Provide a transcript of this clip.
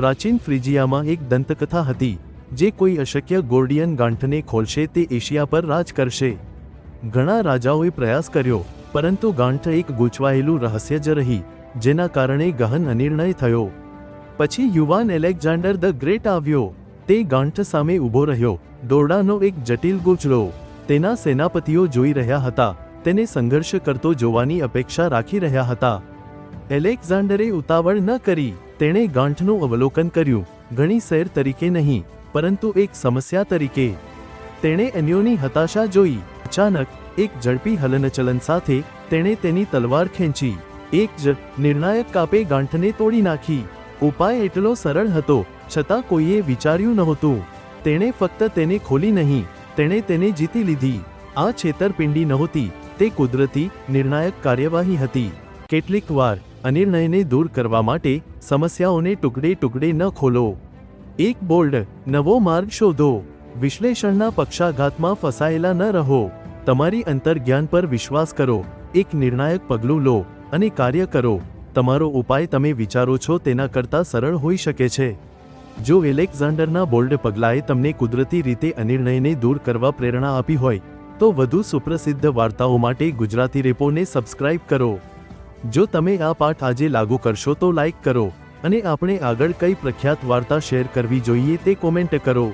પ્રાચીન ફ્રિજિયામાં એક દંતકથા હતી, જે કોઈ અશક્ય ગોર્ડિયન ગાંઠને ખોલશે તે એશિયા પર રાજ કરશે. ઘણા રાજાઓએ પ્રયાસ કર્યો, પરંતુ ગાંઠ એક ગૂંચવાયેલું રહસ્ય જ રહી, જેના કારણે ગહન અનિર્ણય થયો. પછી યુવાન એલેક્ઝાન્ડર ધ ગ્રેટ આવ્યો, તે ગાંઠ સામે ઊભો રહ્યો, દોરડાનો એક જટિલ ગૂંચળો. તેના સેનાપતિઓ જોઈ રહ્યા હતા, તેને સંઘર્ષ કરતો જોવાની અપેક્ષા રાખી રહ્યા હતા. એલેક્ઝાન્ડરે ઉતાવળ ન કરી, તેણે ગાંઠનું અવલોકન કર્યું. ઘણી શેર તરીકે નહીં, પરંતુ એક સમસ્યા તરીકે. તેણે અન્યોની હતાશા જોઈ. અચાનક, એક ઝડપી હલનચલન સાથે, તેણે તેની તલવાર ખેંચી. એક જ નિર્ણાયક કાપે ગાંઠને તોડી નાખી. ઉપાય એટલો સરળ હતો, છતાં કોઈએ વિચાર્યું નહોતું. તેણે ફક્ત તેને ખોલી નહીં, તેણે તેને જીતી લીધી. આ છેતરપિંડી નહોતી, તે કુદરતી નિર્ણાયક કાર્યવાહી હતી. કેટલીક વાર અનિર્ણયને દૂર કરવા માટે સમસ્યાઓને ટુકડે ટુકડે ન ખોલો. એક બોલ્ડ, નવો માર્ગ શોધો. વિશ્લેષણના પક્ષાઘાતમાં ફસાયેલા ન રહો. તમારી અંતર્જ્ઞાન પર વિશ્વાસ કરો. એક નિર્ણાયક પગલું લો અને કાર્ય કરો. તમારો ઉપાય તમે વિચારો છો તેના કરતાં સરળ હોઈ શકે છે. જો એલેક્ઝાન્ડરના બોલ્ડ પગલાંએ તમને કુદરતી રીતે અનિર્ણયને દૂર કરવા પ્રેરણા આપી હોય, તો વધુ સુપ્રસિદ્ધ વાર્તાઓ માટે ગુજરાતી રેપોને સબસ્ક્રાઇબ કરો. જો તમે આ પાઠ આજે લાગુ કરશો તો લાઈક કરો અને આપણે આગળ કઈ પ્રખ્યાત વાર્તા શેર કરવી જોઈએ તે કોમેન્ટ કરો.